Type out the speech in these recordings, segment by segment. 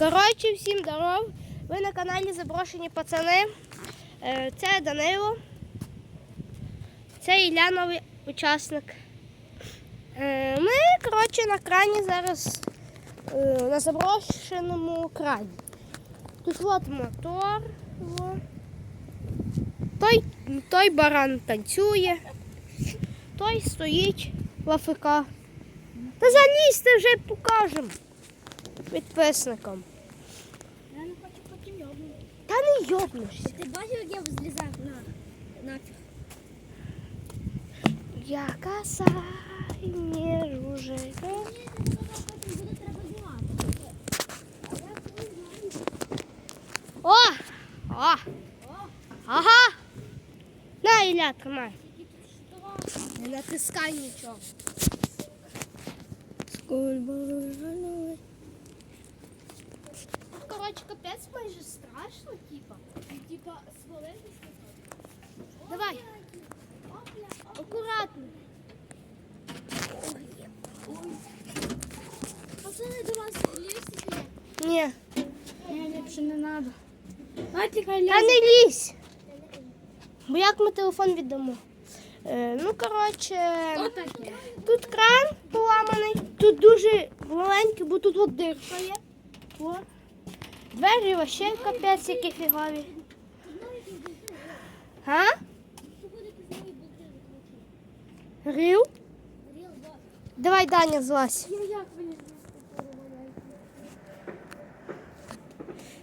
Коротше, всім здоров. Ви на каналі Заброшені пацани. Е, Це Данило. Це Ілля новий учасник. Е, Ми, коротше, на крані зараз е, на заброшеному крані. Тут от мотор. Той, той баран танцює, той стоїть в АФК. Та залізьте вже покажемо підписникам. Я не хочу потім йобнути. Та не йобнешся. Ти бачив, як я злізав на нафіг? Я касай не жужжи. Мені це сказав, потім буде треба знімати. А я коли знаю. О! О! Ага! На, Ілля, тримай. Тільки тут що? Не натискай нічого. Коротше, капець майже страшно, типа. Типа, свалитися. Давай. Акуратно. Пацани, до вас є? Ні. Ні, ліпше не треба. Та не лізь. Бо як ми телефон віддамо? Е, ну, коротше, тут кран поламаний, тут дуже маленький, бо тут от дирка є. О. Двері вообще капець, які фігові. А? Рів? Давай, Даня, злазь.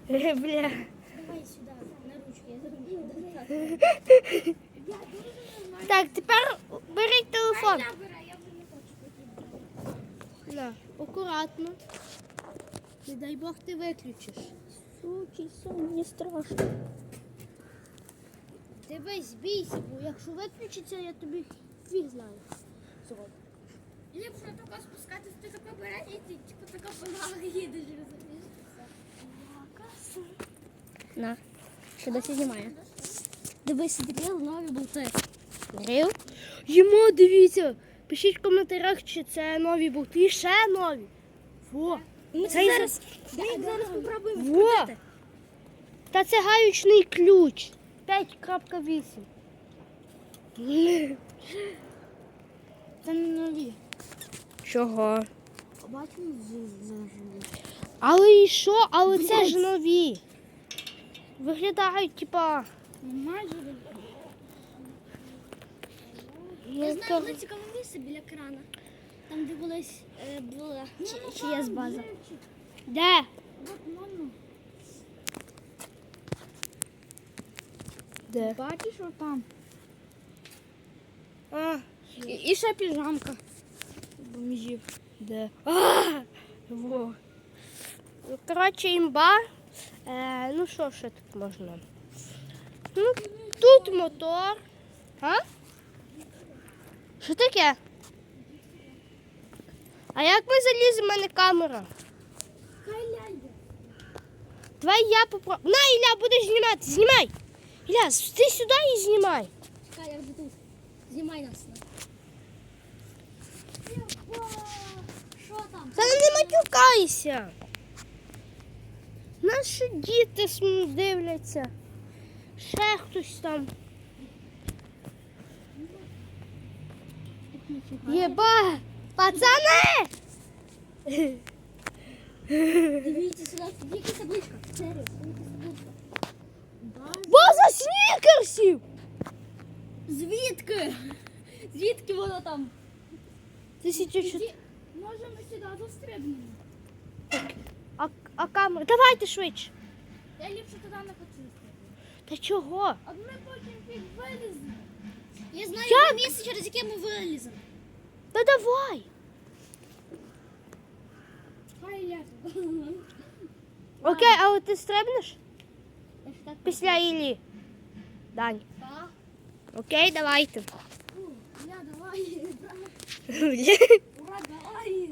Е, Бля. Давай сюди, на ручки. Так, тепер беріть телефон. На, акуратно. Не дай Бог ти виключиш. Сон, мені страшно. Ти весь бійся, бо якщо виключиться, я тобі фіг знаю. зроблю. Ліпше тако спускатись, ти тако береш і ти типу тако помагає їдеш, розумієш? На, ще досі знімає. Дивись, дріл, нові болти. Грив? Йому дивіться. Пишіть в коментарях, чи це нові болти. І ще нові. Во. Ми Це зараз, ми їх зараз попробуємо Во. вкрутити. Та це гаючний ключ. 5.8. Це не нові. Чого? Бачимо зажили. Але і що? Але це ж нові. Виглядають, типа. Майже. Я знаю, цікаве місце біля крана. Там, де колись е, була чи- чиясь база. Де? Де? Бачиш, що там? А, І, і ще піжамка. бомжів. Де? А! Во. Ну, Коротше, імба. Е, ну що ще тут можна? Ну, тут мотор. А? Що таке? А як ми заліземо, в мене камера? Давай я попробую. На, Ілля, будеш знімати. Знімай. Ілля, ти сюди і знімай. Чекай, я вже тут. Знімай нас. Що там? Та не матюкайся. Наші діти дивляться. Ще хтось там. Єба! Пацани! Дивіться сюди, тільки табличка. База снікерсів! Звідки? Звідки воно там? Тисячу чот- Може ми сюди застрибнемо? А, а камера? Давайте швидше. Я ліпше туди не хочу. Та чого? А ми потім фіг виліземо. Я знаю Як? місце, через яке ми виліземо. Та давай. Окей, але ти стрибнеш після Іллі? Дань. Так. Окей, давайте. Я давай. Ура, давай.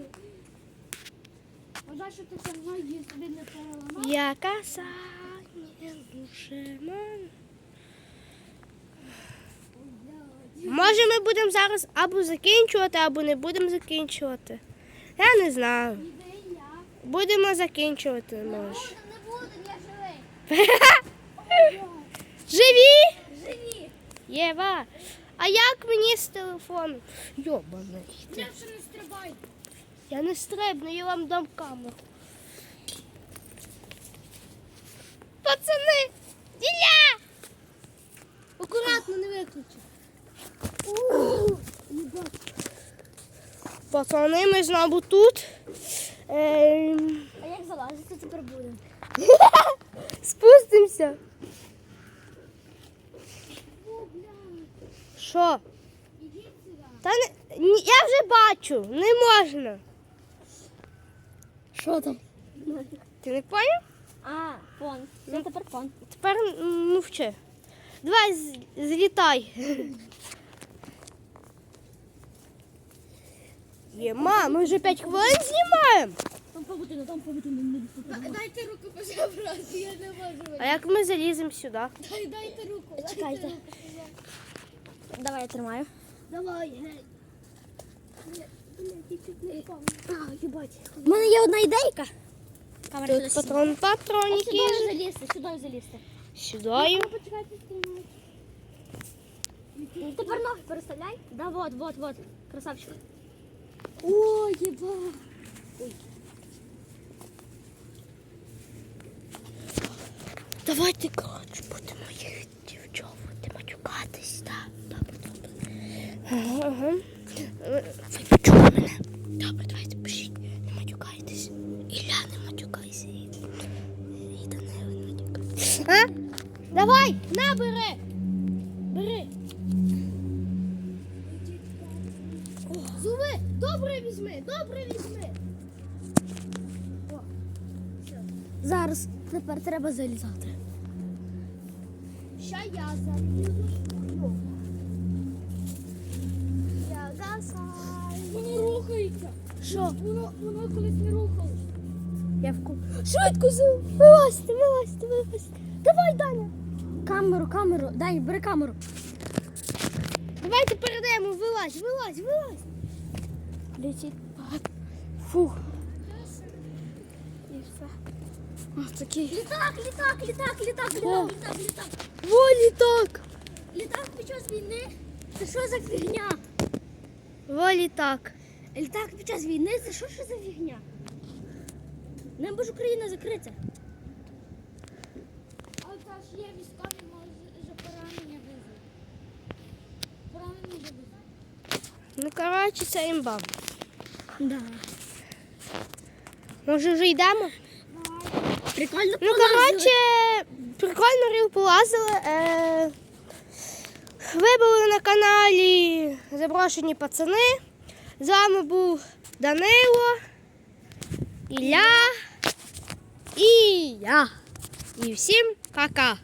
Що ти мною не переламав. Я касание душеман. Може, ми будемо зараз або закінчувати, або не будемо закінчувати. Я не знаю. Будемо закінчувати, може. Не буду, я живий. Живі? Живі. Єва. А як мені з телефону? Йобаний. Я вже не стрибай. Я не стрибну, я вам дам камеру. Пацани! Діля! Акуратно не виключи. Пацани, ми знову тут. Ем, А як залазити тепер буде? Спустимося. Що? Та не, ні, я вже бачу, не можна. Що там? Ти не поняв? А, фон. Це тепер фон. Тепер мовчи. Давай з- злітай. Єма, ми вже 5 хвилин знімаємо. Там павутина, там павутина. не буде. Дайте руку пожалуйста, я не можу. А як ми заліземо сюди? Дай, дайте руку. Чекайте. Давай я тримаю. Давай, гей. А, їбать. У мене є одна ідейка. Камера Тут патрон патроніки. Сюди залізти, сюди залізти. Сюди. Почекайте, Тепер ноги переставляй. Да, вот, вот, вот. Красавчик. О, єба. Давайте коротше будемо їх дівчовувати, матюкатись. Так, добре, добре. Ага, ага. Ви почули мене? Добре, давайте пишіть. Не матюкайтесь. Ілля, не матюкайся. І, Данило не матюкайся. А? Давай, на, Зараз тепер треба залізати. Ща я залізу. Я гасаю. Воно рухається. Що? Воно, воно колись не рухалось. Я вку... Швидко. Вилазьте, вилазьте, вилазьте. Давай, Даня. Камеру, камеру. Дай, бери камеру. Давайте передаємо, вилазь, вилазь, вилазь. Летить. Фух. Такий. Літак, літак, літак, літак, літак, літак, літак. Во літак. Літак під час війни. Це що за фігня? Во літак. Літак під час війни це що ж за фігня? Небо ж Україна закрита. А та ж є військові, може поранення везуть. Поранення вже везуть. Ну, коротше, це імба. Да. Може, вже йдемо? Прикольно Ну, коротше, прикольно рів полазили. Е, ви були на каналі Заброшені пацани. З вами був Данило, Ілля і я. І всім пока.